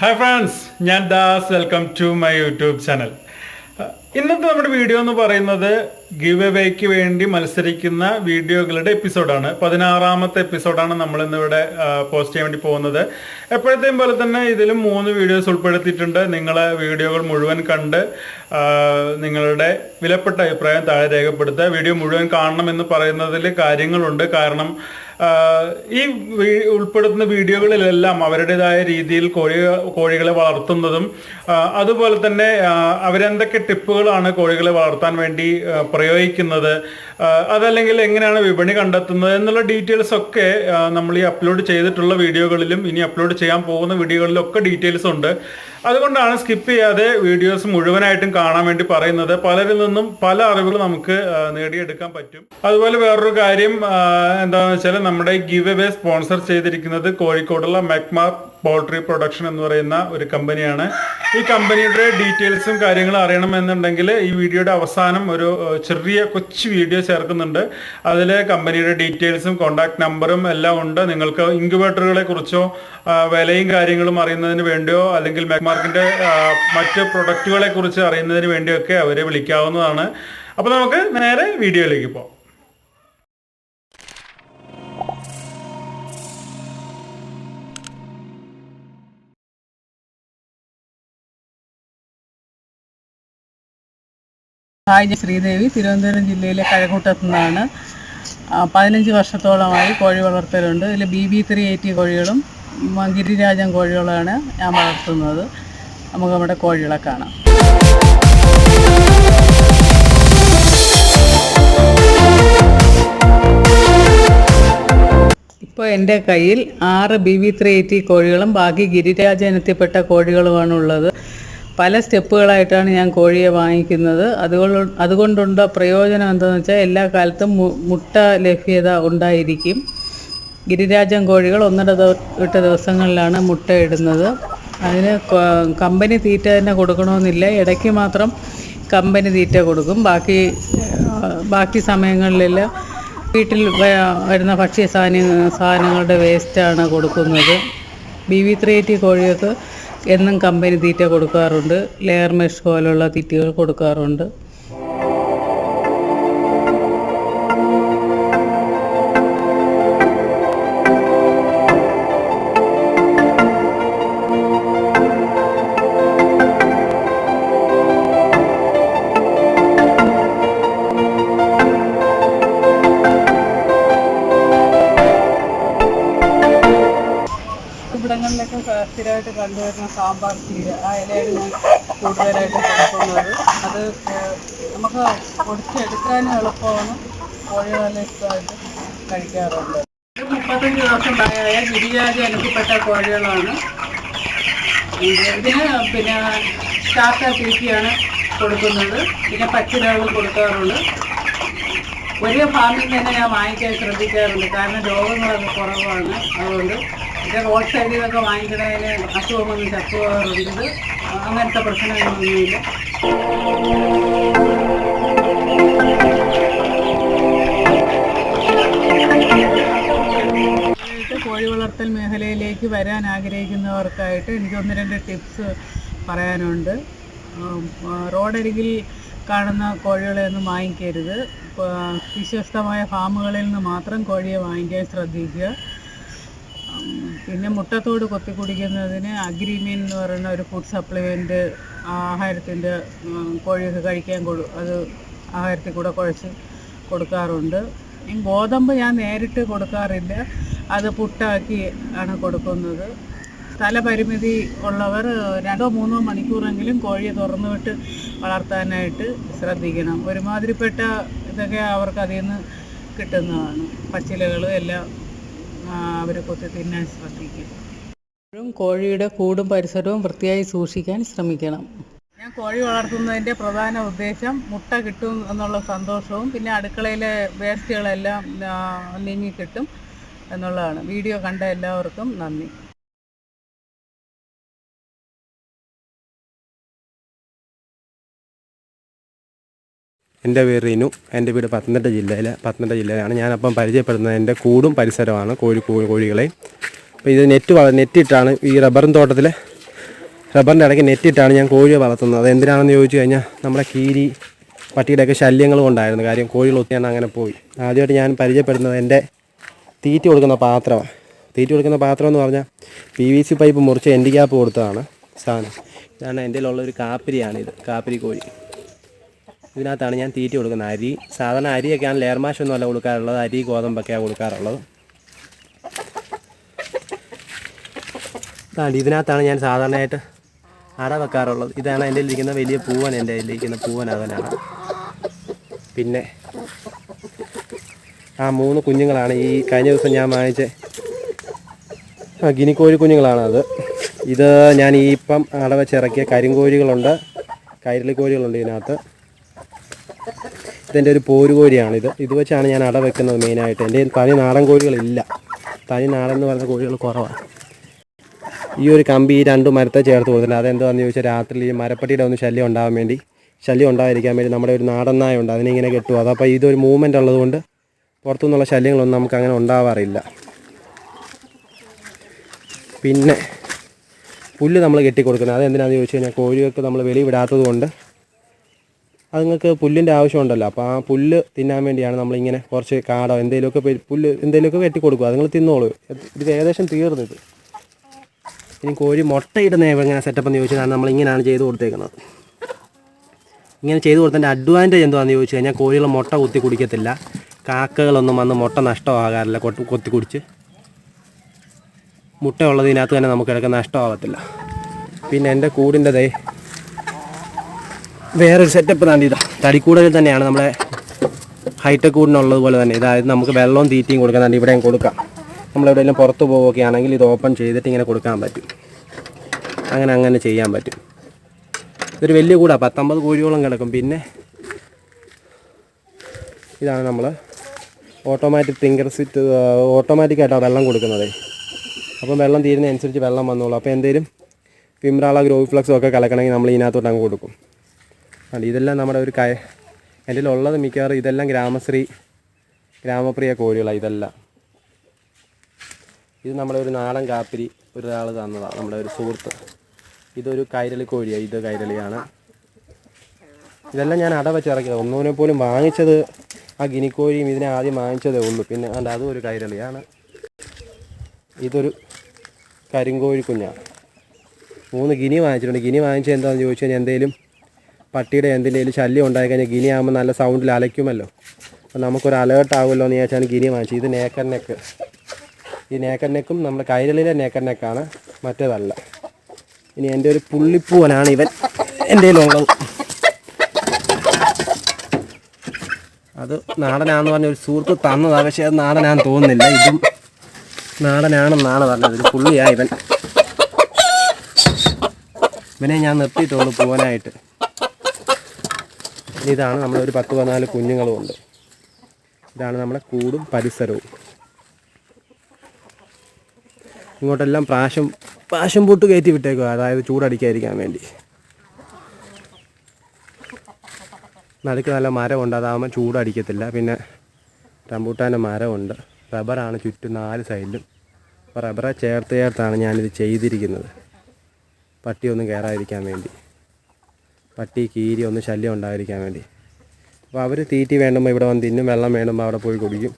Hi friends ഞാൻ Das. Welcome to my YouTube channel ഇന്നത്തെ നമ്മുടെ വീഡിയോ എന്ന് പറയുന്നത് ഗിവ് എവേക്ക് വേണ്ടി മത്സരിക്കുന്ന വീഡിയോകളുടെ എപ്പിസോഡാണ് പതിനാറാമത്തെ എപ്പിസോഡാണ് നമ്മൾ ഇന്നിവിടെ പോസ്റ്റ് ചെയ്യാൻ വേണ്ടി പോകുന്നത്. എപ്പോഴത്തെയും പോലെ തന്നെ ഇതിലും മൂന്ന് വീഡിയോസ് ഉൾപ്പെടുത്തിയിട്ടുണ്ട്. നിങ്ങൾ വീഡിയോകൾ മുഴുവൻ കണ്ട് നിങ്ങളുടെ വിലപ്പെട്ട അഭിപ്രായം താഴെ രേഖപ്പെടുത്തുക. വീഡിയോ മുഴുവൻ കാണണം എന്ന് പറയുന്നതിൽ കാര്യങ്ങളുണ്ട്. കാരണം ഈ ഉൾപ്പെടുത്തുന്ന വീഡിയോകളിലെല്ലാം അവരുടേതായ രീതിയിൽ കോഴി കോഴികളെ വളർത്തുന്നതും അതുപോലെ തന്നെ അവരെന്തൊക്കെ ടിപ്പുകളാണ് കോഴികളെ വളർത്താൻ വേണ്ടി പ്രയോഗിക്കുന്നത് അതല്ലെങ്കിൽ എങ്ങനെയാണ് വിപണി കണ്ടെത്തുന്നത് എന്നുള്ള ഡീറ്റെയിൽസ് ഒക്കെ നമ്മൾ ഈ അപ്ലോഡ് ചെയ്തിട്ടുള്ള വീഡിയോകളിലും ഇനി അപ്ലോഡ് ചെയ്യാൻ പോകുന്ന വീഡിയോകളിലും ഒക്കെ ഡീറ്റെയിൽസ് ഉണ്ട്. അതുകൊണ്ടാണ് സ്കിപ്പ് ചെയ്യാതെ വീഡിയോസ് മുഴുവനായിട്ടും കാണാൻ വേണ്ടി പറയുന്നത്. പലരിൽ നിന്നും പല അറിവുകൾ നമുക്ക് നേടിയെടുക്കാൻ പറ്റും. അതുപോലെ വേറൊരു കാര്യം എന്താണെന്ന് വെച്ചാൽ നമ്മുടെ ഗിവ് എവേ സ്പോൺസർ ചെയ്തിരിക്കുന്നത് കോഴിക്കോടുള്ള മെക്മാർ പോൾട്രി പ്രൊഡക്ഷൻ എന്ന് പറയുന്ന ഒരു കമ്പനിയാണ് ഈ കമ്പനിയുടെ ഡീറ്റെയിൽസും കാര്യങ്ങളും അറിയണമെന്നുണ്ടെങ്കിൽ ഈ വീഡിയോയുടെ അവസാനം ഒരു ചെറിയ കൊച്ചു വീഡിയോ ചേർക്കുന്നുണ്ട്. അതിൽ കമ്പനിയുടെ ഡീറ്റെയിൽസും കോൺടാക്ട് നമ്പറും എല്ലാം ഉണ്ട്. നിങ്ങൾക്ക് ഇൻക്യുബേറ്ററുകളെ കുറിച്ചോ വിലയും കാര്യങ്ങളും അറിയുന്നതിന് വേണ്ടിയോ അല്ലെങ്കിൽ മെക്മാർക്കിന്റെ മറ്റ് പ്രൊഡക്റ്റുകളെ കുറിച്ച് അറിയുന്നതിന് വേണ്ടിയൊക്കെ അവരെ വിളിക്കാവുന്നതാണ്. അപ്പോൾ നമുക്ക് നേരെ വീഡിയോയിലേക്ക് പോകാം. ഹായ് ശ്രീദേവി തിരുവനന്തപുരം ജില്ലയിലെ കഴക്കൂട്ടത്തു നിന്നാണ്. പതിനഞ്ച് വർഷത്തോളമായി കോഴി വളർത്തലുണ്ട്. ഇതിൽ ബി ബി ത്രീ എയ്റ്റി കോഴികളും ഗിരിരാജൻ കോഴികളുമാണ് ഞാൻ വളർത്തുന്നത്. നമുക്ക് നമ്മുടെ കോഴികളെ കാണാം. ഇപ്പോൾ എന്റെ കയ്യിൽ ആറ് ബി വി ത്രീ എയ്റ്റി കോഴികളും ബാക്കി ഗിരിരാജ ഇനത്തിൽപ്പെട്ട കോഴികളുമാണ് ഉള്ളത് പല സ്റ്റെപ്പുകളായിട്ടാണ് ഞാൻ കോഴിയെ വാങ്ങിക്കുന്നത്. അതുകൊണ്ട് അതുകൊണ്ടുള്ള പ്രയോജനം എന്താണെന്ന് വെച്ചാൽ എല്ലാ കാലത്തും മുട്ട ലഭ്യത ഉണ്ടായിരിക്കും. ഗിരിരാജൻ കോഴികൾ ഒന്നര എട്ട് ദിവസങ്ങളിലാണ് മുട്ട ഇടുന്നത്. അതിന് കമ്പനി തീറ്റ തന്നെ കൊടുക്കണമെന്നില്ല. ഇടയ്ക്ക് മാത്രം കമ്പനി തീറ്റ കൊടുക്കും. ബാക്കി ബാക്കി സമയങ്ങളിലെല്ലാം വീട്ടിൽ വരുന്ന ഭക്ഷ്യ സാധന സാധനങ്ങളുടെ വേസ്റ്റാണ് കൊടുക്കുന്നത്. ബി വി ത്രീ എയ്റ്റി കോഴികൾക്ക് എന്നും കമ്പനി തീറ്റ കൊടുക്കാറുണ്ട് ലെയർ മെഷ് പോലുള്ള തീറ്റകൾ കൊടുക്കാറുണ്ട്. സ്ഥിരമായിട്ട് കണ്ടുവരുന്ന സാമ്പാർ ചീര ആ ഇലയാണ് ഞാൻ കൂടുതലായിട്ട് കൊടുക്കുന്നത് അത് നമുക്ക് പൊടിച്ചെടുക്കാനും എളുപ്പമാണ്. കോഴികളെല്ലാം ഇഷ്ടമായിട്ട് കഴിക്കാറുണ്ട്. മുപ്പത്തഞ്ച് ദിവസം പ്രായമായ ഗിരിരാജ് അനുഭവപ്പെട്ട കോഴികളാണ്. ഇത് ഇതിന് പിന്നെ സ്റ്റാർട്ടർ തീറ്റിയാണ് കൊടുക്കുന്നത്. പിന്നെ പച്ചിലകളും കൊടുക്കാറുണ്ട്. ഒരേ ഫാമിൽ തന്നെ ഞാൻ വാങ്ങിക്കാൻ ശ്രദ്ധിക്കാറുണ്ട്. കാരണം രോഗങ്ങളൊക്കെ കുറവാണ്. അതുകൊണ്ട് ഇത് വാങ്ങിക്കണതിന് അസുഖമൊന്നും ചത്തുപോകാറുണ്ട് അങ്ങനത്തെ പ്രശ്നങ്ങളൊന്നുമില്ല കോഴി വളർത്തൽ മേഖലയിലേക്ക് വരാൻ ആഗ്രഹിക്കുന്നവർക്കായിട്ട് എനിക്ക് ഒന്ന് രണ്ട് ടിപ്സ് പറയാനുണ്ട്. റോഡരികിൽ കാണുന്ന കോഴികളെ ഒന്നും വാങ്ങിക്കരുത് വിശ്വസ്തമായ ഫാമുകളിൽ നിന്ന് മാത്രം കോഴിയെ വാങ്ങിക്കാൻ ശ്രദ്ധിക്കുക. പിന്നെ മുട്ടത്തോട് കൊത്തി കുടിക്കുന്നതിന് അഗ്രിമീൻ എന്ന് പറയുന്ന ഒരു ഫുഡ് സപ്ലിമെന്റ് ആഹാരത്തിന്റെ കോഴിയൊക്കെ കഴിക്കാൻ കൊടു അത് ആഹാരത്തിൽ കൂടെ കുഴച്ച് കൊടുക്കാറുണ്ട്. ഗോതമ്പ് ഞാൻ നേരിട്ട് കൊടുക്കാറില്ല. അത് പുട്ടാക്കി ആണ് കൊടുക്കുന്നത്. സ്ഥലപരിമിതി ഉള്ളവർ രണ്ടോ മൂന്നോ മണിക്കൂറെങ്കിലും കോഴിയെ തുറന്നു വിട്ട് വളർത്താനായിട്ട് ശ്രദ്ധിക്കണം. ഒരുമാതിരിപ്പെട്ട ഇതൊക്കെ അവർക്ക് അതിൽ നിന്ന് കിട്ടുന്നതാണ്. പച്ചിലകളും എല്ലാം അവർ കൊത്തി തിന്നാൻ ശ്രദ്ധിക്കും. എപ്പോഴും കോഴിയുടെ കൂടും പരിസരവും വൃത്തിയായി സൂക്ഷിക്കാൻ ശ്രമിക്കണം. ഞാൻ കോഴി വളർത്തുന്നതിന്റെ പ്രധാന ഉദ്ദേശം മുട്ട കിട്ടും എന്നുള്ള സന്തോഷവും പിന്നെ അടുക്കളയിലെ വേസ്റ്റുകളെല്ലാം നീങ്ങിക്കിട്ടും നീങ്ങി കിട്ടും എന്നുള്ളതാണ്. വീഡിയോ കണ്ട എല്ലാവർക്കും നന്ദി. എന്റെ പേര് റിനു. എന്റെ വീട് പത്തനംതിട്ട ജില്ലയിലെ പത്തനംതിട്ട ജില്ലയിലാണ്. ഞാനപ്പം പരിചയപ്പെടുന്നത് എന്റെ കൂടും പരിസരമാണ് കോഴി കോഴികളെ അപ്പോൾ ഇത് നെറ്റ് വള നെറ്റിട്ടാണ് ഈ റബ്ബറിൻ തോട്ടത്തിൽ റബ്ബറിന്റെ ഇടയ്ക്ക് നെറ്റിട്ടാണ് ഞാൻ കോഴിയെ വളർത്തുന്നത്. അത് എന്തിനാണെന്ന് ചോദിച്ചു കഴിഞ്ഞാൽ നമ്മുടെ കീരി പട്ടിയുടെയൊക്കെ ശല്യങ്ങൾ കൊണ്ടായിരുന്നു. കാര്യം കോഴികൾ ഒത്തിയാണ് അങ്ങനെ പോയി. ആദ്യമായിട്ട് ഞാൻ പരിചയപ്പെടുന്നത് എന്റെ തീറ്റ കൊടുക്കുന്ന പാത്രമാണ് തീറ്റ കൊടുക്കുന്ന പാത്രം എന്ന് പറഞ്ഞാൽ പി വി സി പൈപ്പ് മുറിച്ച് എന്റെ ക്യാപ്പ് കൊടുത്തതാണ് സാധനം. ഇതാണ് എന്റെ ഉള്ള ഒരു കാപ്പിരിയാണിത്. കാപ്പിരി കോഴി. ഇതിനകത്താണ് ഞാൻ തീറ്റ കൊടുക്കുന്നത്. അരി സാധാരണ അരിയൊക്കെയാണ് ലെയർ മാഷ് ഒന്നും അല്ല കൊടുക്കാറുള്ളത്. അരി ഗോതമ്പൊക്കെയാണ് കൊടുക്കാറുള്ളത്. ഇതാണ് ഇതിനകത്താണ് ഞാൻ സാധാരണയായിട്ട് അട വെക്കാറുള്ളത്. ഇതാണ് എന്റെ ഇരിക്കുന്ന വലിയ പൂവൻ എന്റെ ഇരിക്കുന്ന പൂവൻ അതനാണ് പിന്നെ ആ മൂന്ന് കുഞ്ഞുങ്ങളാണ് ഈ കഴിഞ്ഞ ദിവസം ഞാൻ വാങ്ങിച്ച ആ ഗിനിക്കോഴി കുഞ്ഞുങ്ങളാണ് അത്. ഇത് ഞാൻ ഈ ഇപ്പം അടവച്ചിറക്കിയ കരിങ്കോഴികളുണ്ട്. കൈരളി കോഴികളുണ്ട് ഇതിനകത്ത്. ഇതെന്റെ ഒരു പോരുകോഴിയാണിത് ഇത് വെച്ചാണ് ഞാൻ അട വെക്കുന്നത് മെയിനായിട്ട്. എന്റെ തനി നാടൻ കോഴികളില്ല. തനി നാടൻ എന്ന് പറയുന്ന കോഴികൾ കുറവാണ്. ഈ ഒരു കമ്പി ഈ രണ്ട് മരത്തെ ചേർത്ത് കൊടുത്തിട്ടുണ്ട്. അതെന്താണെന്ന് ചോദിച്ചാൽ രാത്രി ഈ മരപ്പട്ടിയുടെ ഒന്ന് ശല്യം ഉണ്ടാകാൻ വേണ്ടി ശല്യം ഉണ്ടായിരിക്കാൻ വേണ്ടി നമ്മുടെ ഒരു നാടൻ നായ ഉണ്ട്. അതിനെ ഇങ്ങനെ കെട്ടുക അതപ്പോൾ ഇതൊരു മൂവ്മെന്റ് ഉള്ളതുകൊണ്ട് പുറത്തുനിന്നുള്ള ശല്യങ്ങളൊന്നും നമുക്ക് അങ്ങനെ ഉണ്ടാവാറില്ല. പിന്നെ പുല്ല് നമ്മൾ കെട്ടിക്കൊടുക്കുന്നത്. അതെന്തിനാണെന്ന് ചോദിച്ചു കഴിഞ്ഞാൽ കോഴികൾക്ക് നമ്മൾ വെളി വിടാത്തത് കൊണ്ട് അതുങ്ങൾക്ക് പുല്ലിന്റെ ആവശ്യമുണ്ടല്ലോ. അപ്പോൾ ആ പുല്ല് തിന്നാൻ വേണ്ടിയാണ് നമ്മളിങ്ങനെ കുറച്ച് കാടോ എന്തെങ്കിലുമൊക്കെ പുല്ല് എന്തെങ്കിലുമൊക്കെ വെട്ടി കൊടുക്കുക. അതുങ്ങൾ തിന്നോളൂ. ഇത് ഏകദേശം തീർന്നിത് ഇനി കോഴി മുട്ടയിടുന്ന എങ്ങനെ സെറ്റപ്പ് എന്ന് ചോദിച്ചാൽ നമ്മൾ ചെയ്ത് കൊടുത്തേക്കുന്നത്. ഇങ്ങനെ ചെയ്ത് കൊടുത്തതിന്റെ അഡ്വാന്റേജ് എന്താണെന്ന് ചോദിച്ചു കഴിഞ്ഞാൽ കോഴികൾ മുട്ട കുത്തി കുടിക്കത്തില്ല. കാക്കകളൊന്നും വന്ന് മുട്ട നഷ്ടമാകാറില്ല. കൊത്തി കൊത്തി കുടിച്ച്. മുട്ട ഉള്ളതിനകത്ത് തന്നെ നമുക്ക് ഇടയ്ക്ക് നഷ്ടമാകത്തില്ല. പിന്നെ എന്റെ കൂടിന്റെ ദേ വേറൊരു സെറ്റപ്പ് താണ്ടി ഇതാ. തടിക്കൂടലിൽ തന്നെയാണ് നമ്മുടെ ഹൈടെക് കൂടിനുള്ളത് പോലെ തന്നെ. ഇതായത് നമുക്ക് വെള്ളവും തീറ്റയും കൊടുക്കാൻ താണ്ടി ഇവിടെയും കൊടുക്കാം. നമ്മളെവിടെയെങ്കിലും പുറത്ത് പോവുകയൊക്കെ ആണെങ്കിൽ ഇത് ഓപ്പൺ ചെയ്തിട്ട് ഇങ്ങനെ കൊടുക്കാൻ പറ്റും. അങ്ങനെ അങ്ങനെ ചെയ്യാൻ പറ്റും. ഇതൊരു വലിയ കൂടാണ് പത്തൊമ്പത് കോഴിയോളം കിടക്കും. പിന്നെ ഇതാണ് നമ്മൾ ഓട്ടോമാറ്റിക് തിങ്കർ സിറ്റ് ഓട്ടോമാറ്റിക്കായിട്ടാണ് വെള്ളം കൊടുക്കുന്നത്. അപ്പം വെള്ളം തീരുന്നതനുസരിച്ച് വെള്ളം വന്നോളൂ. അപ്പോൾ എന്തെങ്കിലും വിമ്രാള ഗ്രോവ് ഫ്ലക്സും ഒക്കെ കലക്കണമെങ്കിൽ നമ്മൾ ഇതിനകത്തോട്ട് അങ്ങ് കൊടുക്കും. അല്ല ഇതെല്ലാം നമ്മുടെ ഒരു കയ എന്റെ ഉള്ളത് മിക്കവാറും ഇതെല്ലാം ഗ്രാമശ്രീ ഗ്രാമപ്രിയ കോഴികളാണ് ഇതെല്ലാം. ഇത് നമ്മുടെ ഒരു നാടൻ കാപ്പിരി ഒരാൾ തന്നതാണ് നമ്മുടെ ഒരു സുഹൃത്ത്. ഇതൊരു കൈരളി കോഴിയാണ് ഇത് കൈരളിയാണ്. ഇതെല്ലാം ഞാൻ അട വെച്ച് ഇറക്കിയത്. ഒന്നിനെ പോലും വാങ്ങിച്ചത് ആ ഗിനിക്കോഴിയും ഇതിനെ ആദ്യം വാങ്ങിച്ചതേ ഉള്ളൂ. പിന്നെ അല്ല അതും ഒരു കൈരളിയാണ്. ഇതൊരു കരിങ്കോഴി കുഞ്ഞാണ് മൂന്ന് ഗിനി വാങ്ങിച്ചിട്ടുണ്ട്. ഗിനി വാങ്ങിച്ചത് എന്താണെന്ന് ചോദിച്ചു കഴിഞ്ഞാൽ എന്തെങ്കിലും പട്ടിയുടെ എന്തിന്റെയും ശല്യം ഉണ്ടായി കഴിഞ്ഞാൽ ഗിനി ആകുമ്പോൾ നല്ല സൗണ്ടിൽ അലയ്ക്കുമല്ലോ. അപ്പോൾ നമുക്കൊരു അലേർട്ട് ആവുമല്ലോ എന്ന് ചോദിച്ചാണ് ഗിനി വാങ്ങിച്ചത്. ഇത് നേക്കർ നെക്ക് ഈ നേക്കർ നെക്കും നമ്മുടെ കൈരളിലെ നേക്കർ നെക്കാണ് മറ്റേതല്ല. ഇനി എന്റെ ഒരു പുള്ളിപ്പൂവനാണ് ഇവൻ. എന്റെ കയ്യിലുള്ളത് അത് നാടനാന്ന് പറഞ്ഞ ഒരു സുഹൃത്ത് തന്നതാണ് പക്ഷേ അത് നാടനാന്ന് തോന്നുന്നില്ല. ഇതും നാടനാണെന്നാണ് പറഞ്ഞത്. ഒരു പുള്ളിയാണ് ഇവൻ. ഇവനെ ഞാൻ നിർത്തിയിട്ടുള്ളൂ പൂവനായിട്ട്. ഇതാണ് നമ്മുടെ ഒരു പത്ത് പതിനാല് കുഞ്ഞുങ്ങളും ഉണ്ട്. ഇതാണ് നമ്മുടെ കൂടും പരിസരവും. ഇങ്ങോട്ടെല്ലാം പ്രാശം പ്രാശം പൂട്ട് കയറ്റി വിട്ടേക്കുക അതായത് ചൂടടിക്കാതിരിക്കാൻ വേണ്ടി. നടുക്ക് നല്ല മരമുണ്ട്. അതാകുമ്പോൾ ചൂടടിക്കത്തില്ല. പിന്നെ റംബൂട്ടാന്റെ മരമുണ്ട്. റബ്ബറാണ് ചുറ്റും നാല് സൈഡിലും. അപ്പോൾ റബ്ബറെ ചേർത്ത് ചേർത്താണ് ഞാനിത് ചെയ്തിരിക്കുന്നത്. പട്ടിയൊന്നും കയറാതിരിക്കാൻ വേണ്ടി. പട്ടി കീരി ഒന്ന് ശല്യം ഉണ്ടായിരിക്കാൻ വേണ്ടി. അപ്പോൾ അവർ തീറ്റി വേണ്ടുമ്പോൾ ഇവിടെ വന്ന് തിന്നും വെള്ളം വേണ്ടുമ്പോൾ അവിടെ പോയി കുടിക്കും.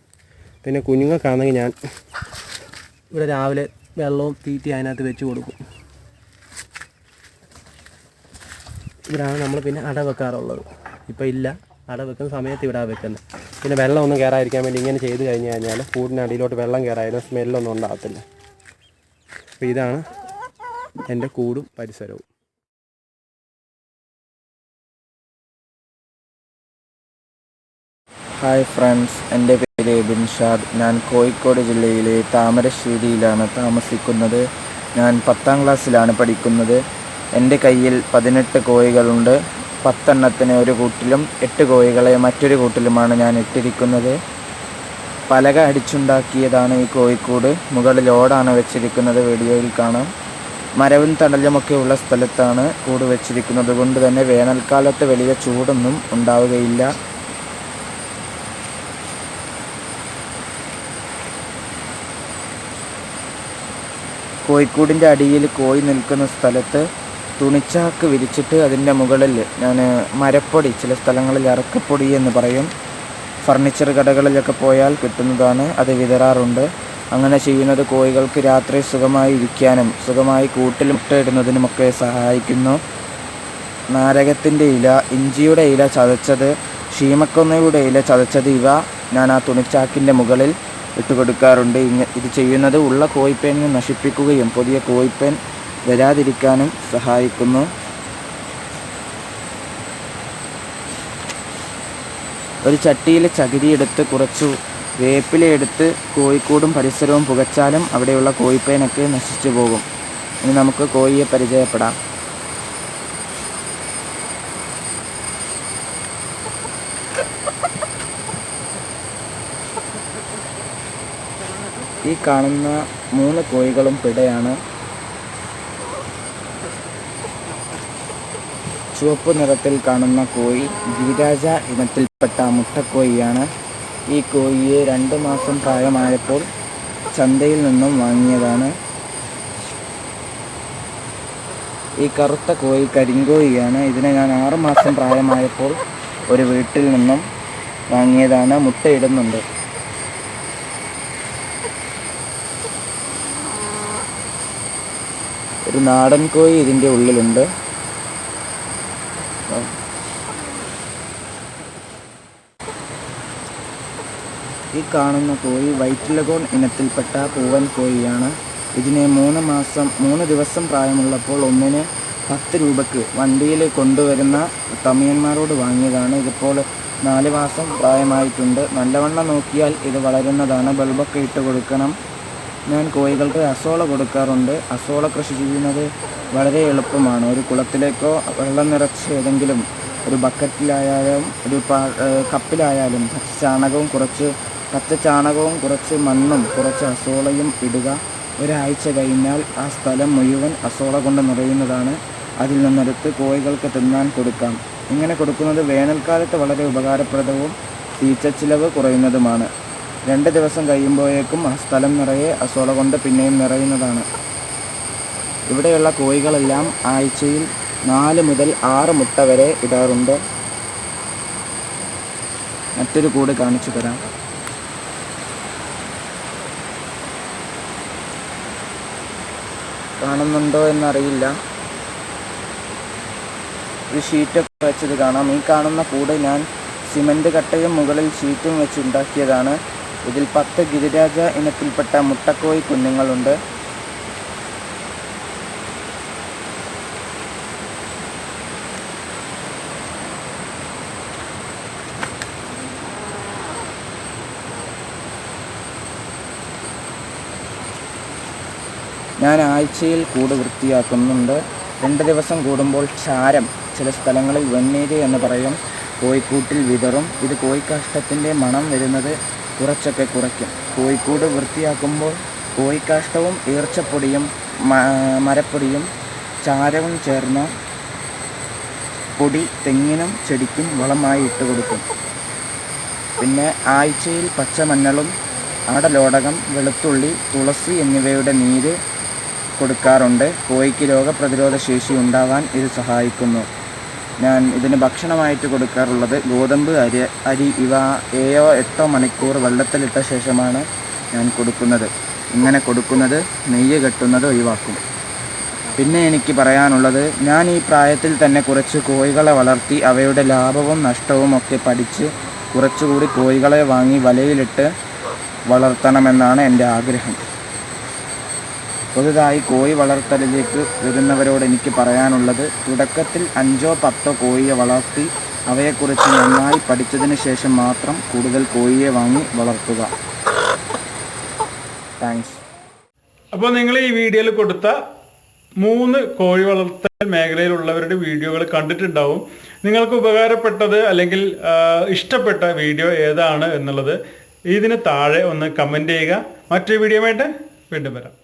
പിന്നെ കുഞ്ഞുങ്ങൾക്കാണെങ്കിൽ ഞാൻ ഇവിടെ രാവിലെ വെള്ളവും തീറ്റി അതിനകത്ത് വെച്ച് കൊടുക്കും. ഇവിടാണ് നമ്മൾ പിന്നെ അട വെക്കാറുള്ളത്. ഇപ്പോൾ ഇല്ല അട വെക്കുന്ന സമയത്ത് ഇവിടെ വെക്കുന്നത്. പിന്നെ വെള്ളമൊന്നും കയറാതിരിക്കാൻ വേണ്ടി ഇങ്ങനെ ചെയ്ത് കഴിഞ്ഞ് കഴിഞ്ഞാൽ കൂടിനടിയിലോട്ട് വെള്ളം കയറായാലും സ്മെല്ലൊന്നും ഉണ്ടാകത്തില്ല. അപ്പോൾ ഇതാണ് എന്റെ കൂടും പരിസരവും. ഹായ് ഫ്രണ്ട്സ് എന്റെ പേര് ബിൻഷാദ് ഞാൻ കോഴിക്കോട് ജില്ലയിലെ താമരശ്ശേരിയിലാണ് താമസിക്കുന്നത്. ഞാൻ പത്താം ക്ലാസ്സിലാണ് പഠിക്കുന്നത്. എന്റെ കയ്യിൽ പതിനെട്ട് കോഴികളുണ്ട്. പത്തെണ്ണത്തിന് ഒരു കൂട്ടിലും എട്ട് കോഴികളെ മറ്റൊരു കൂട്ടിലുമാണ് ഞാൻ ഇട്ടിരിക്കുന്നത്. പലക അടിച്ചുണ്ടാക്കിയതാണ് ഈ കോഴിക്കോട്. മുകളിൽ ഓടാണ് വെച്ചിരിക്കുന്നത്. വീഡിയോയിൽ കാണാം. മരവും തണലുമൊക്കെ ഉള്ള സ്ഥലത്താണ് കൂട് വെച്ചിരിക്കുന്നത്. കൊണ്ട് തന്നെ വേനൽക്കാലത്ത് വലിയ ചൂടൊന്നും ഉണ്ടാവുകയില്ല. കോഴിക്കൂടിന്റെ അടിയിൽ കോഴി നിൽക്കുന്ന സ്ഥലത്ത് തുണിച്ചാക്ക് വിരിച്ചിട്ട് അതിന്റെ മുകളിൽ ഞാൻ മരപ്പൊടി ചില സ്ഥലങ്ങളിൽ ഇറക്കപ്പൊടി എന്ന് പറയും. ഫർണിച്ചർ കടകളിലൊക്കെ പോയാൽ കിട്ടുന്നതാണ് അത് വിതറാറുണ്ട്. അങ്ങനെ ചെയ്യുന്നത് കോഴികൾക്ക് രാത്രി സുഖമായി ഇരിക്കാനും സുഖമായി കൂട്ടിൽ മുട്ടയിടുന്നതിനുമൊക്കെ സഹായിക്കുന്നു. നാരകത്തിന്റെ ഇല ഇഞ്ചിയുടെ ഇല ചതച്ചത് ഷീമക്കൊന്നയുടെ ഇല ചതച്ചത് ഇവ ഞാൻ ആ തുണിച്ചാക്കിന്റെ മുകളിൽ ഇട്ട് കൊടുക്കാറുണ്ട് ഇങ്ങ ഇത് ചെയ്യുന്നത് ഉള്ള കോഴിപ്പേനെ നശിപ്പിക്കുകയും പുതിയ കോഴിപ്പേൻ വരാതിരിക്കാനും സഹായിക്കുന്നു. ഒരു ചട്ടിയിൽ ചകിരി എടുത്ത് കുറച്ചു വേപ്പില എടുത്ത് കോഴിക്കൂടും പരിസരവും പുകച്ചാലും അവിടെയുള്ള കോഴിപ്പേനൊക്കെ നശിച്ചു പോകും. ഇനി നമുക്ക് കോഴിയെ പരിചയപ്പെടാം. ഈ കാണുന്ന മൂന്ന് കോഴികളും പിടയാണ്. ചുവപ്പ് നിറത്തിൽ കാണുന്ന കോഴി ഗിരിരാജ ഇനത്തിൽപ്പെട്ട മുട്ടക്കോഴിയാണ്. ഈ കോഴിയെ രണ്ട് മാസം പ്രായമായപ്പോൾ ചന്തയിൽ നിന്നും വാങ്ങിയതാണ്. ഈ കറുത്ത കോഴി കരിങ്കോഴിയാണ്. ഇതിനെ ഞാൻ ആറ് മാസം പ്രായമായപ്പോൾ ഒരു വീട്ടിൽ നിന്നും വാങ്ങിയതാണ്. മുട്ടയിടുന്നുണ്ട്. ഒരു നാടൻ കോഴി ഇതിന്റെ ഉള്ളിലുണ്ട്. ഈ കാണുന്ന കോഴി വൈറ്റ് ലഗോൺ ഇനത്തിൽപ്പെട്ട പൂവൻ കോഴിയാണ്. ഇതിനെ മൂന്ന് മാസം മൂന്ന് ദിവസം പ്രായമുള്ളപ്പോൾ ഒന്നിന് പത്ത് രൂപക്ക് വണ്ടിയിൽ കൊണ്ടുവരുന്ന തമിയന്മാരോട് വാങ്ങിയതാണ്. ഇതിപ്പോൾ നാല് മാസം പ്രായമായിട്ടുണ്ട്. നല്ലവണ്ണം നോക്കിയാൽ ഇത് വളരുന്നതാണ്. ബൾബൊക്കെ ഇട്ട് കൊടുക്കണം. ഞാൻ കോഴികൾക്ക് അസോള കൊടുക്കാറുണ്ട്. അസോള കൃഷി ചെയ്യുന്നത് വളരെ എളുപ്പമാണ്. ഒരു കുളത്തിലേക്കോ വെള്ളം നിറച്ച് ഏതെങ്കിലും ഒരു ബക്കറ്റിലായാലും ഒരു കപ്പിലായാലും പച്ച ചാണകവും കുറച്ച് പച്ച ചാണകവും കുറച്ച് മണ്ണും കുറച്ച് അസോളയും ഇടുക. ഒരാഴ്ച കഴിഞ്ഞാൽ ആ സ്ഥലം മുഴുവൻ അസോള കൊണ്ട് നിറയുന്നതാണ്. അതിൽ നിന്നെടുത്ത് കോഴികൾക്ക് തിന്നാൻ കൊടുക്കാം. ഇങ്ങനെ കൊടുക്കുന്നത് വേനൽക്കാലത്ത് വളരെ ഉപകാരപ്രദവും തീറ്റച്ചിലവ് കുറയുന്നതുമാണ്. രണ്ട് ദിവസം കഴിയുമ്പോഴേക്കും ആ സ്ഥലം നിറയെ അസോള കൊണ്ട് പിന്നെയും നിറയുന്നതാണ്. ഇവിടെയുള്ള കോഴികളെല്ലാം ആഴ്ചയിൽ നാല് മുതൽ ആറ് മുട്ട വരെ ഇടാറുണ്ട്. മറ്റൊരു കൂട് കാണിച്ചു തരാം. കാണുന്നുണ്ടോ എന്നറിയില്ല. ഒരു ഷീറ്റൊക്കെ വെച്ചത് കാണാം. ഈ കാണുന്ന കൂട് ഞാൻ സിമന്റ് കട്ടയും മുകളിൽ ഷീറ്റും വെച്ച് ഉണ്ടാക്കിയതാണ്. ഇതിൽ പത്ത് ഗിരിരാജ ഇനത്തിൽപ്പെട്ട മുട്ടക്കോയി കുഞ്ഞുങ്ങളുണ്ട്. ഞാൻ ആഴ്ചയിൽ കൂട് വൃത്തിയാക്കുന്നുണ്ട്. രണ്ട് ദിവസം കൂടുമ്പോൾ ചാരം ചില സ്ഥലങ്ങളിൽ വെണ്ണീര് എന്ന് പറയും. കോഴിക്കൂട്ടിൽ വിതറും. ഇത് കോഴിക്കാഷ്ടത്തിന്റെ മണം വരുന്നത് കുറച്ചൊക്കെ കുറയ്ക്കും. കോഴിക്കൂട് വൃത്തിയാക്കുമ്പോൾ കോഴിക്കാഷ്ടവും ഈർച്ചപ്പൊടിയും മരപ്പൊടിയും ചാരവും ചേർന്ന പൊടി തെങ്ങിനും ചെടിക്കും വളമായി ഇട്ട് കൊടുക്കും. പിന്നെ ആഴ്ചയിൽ പച്ചമഞ്ഞളും ആടലോടകം വെളുത്തുള്ളി തുളസി എന്നിവയുടെ നീര് കൊടുക്കാറുണ്ട്. കോഴിക്ക് രോഗപ്രതിരോധ ശേഷി ഉണ്ടാവാൻ ഇത് സഹായിക്കുന്നു. ഞാൻ ഇതിന് ഭക്ഷണമായിട്ട് കൊടുക്കാറുള്ളത് ഗോതമ്പ് അരി അരി ഇവ ഏഴോ എട്ടോ മണിക്കൂർ വെള്ളത്തിലിട്ട ശേഷമാണ് ഞാൻ കൊടുക്കുന്നത്. ഇങ്ങനെ കൊടുക്കുന്നത് നെയ്യ് കെട്ടുന്നത് ഒഴിവാക്കും. പിന്നെ എനിക്ക് പറയാനുള്ളത് ഞാൻ ഈ പ്രായത്തിൽ തന്നെ കുറച്ച് കോഴികളെ വളർത്തി അവയുടെ ലാഭവും നഷ്ടവും ഒക്കെ പഠിച്ച് കുറച്ചുകൂടി കോഴികളെ വാങ്ങി വലയിലിട്ട് വളർത്തണമെന്നാണ് എന്റെ ആഗ്രഹം. പുതുതായി കോഴി വളർത്തലിലേക്ക് വരുന്നവരോട് എനിക്ക് പറയാനുള്ളത് തുടക്കത്തിൽ അഞ്ചോ പത്തോ കോഴിയെ വളർത്തി അവയെക്കുറിച്ച് നന്നായി പഠിച്ചതിന് ശേഷം മാത്രം കൂടുതൽ കോഴിയെ വാങ്ങി വളർത്തുക. താങ്ക്സ്. അപ്പോൾ നിങ്ങൾ ഈ വീഡിയോയിൽ കൊടുത്ത മൂന്ന് കോഴി വളർത്തൽ മേഖലയിലുള്ളവരുടെ വീഡിയോകൾ കണ്ടിട്ടുണ്ടാവും. നിങ്ങൾക്ക് ഉപകാരപ്പെട്ടത് അല്ലെങ്കിൽ ഇഷ്ടപ്പെട്ട വീഡിയോ ഏതാണ് എന്നുള്ളത് ഇതിന് താഴെ ഒന്ന് കമന്റ് ചെയ്യുക. മറ്റൊരു വീഡിയോ വേണ്ടേ വീണ്ടും വരാം.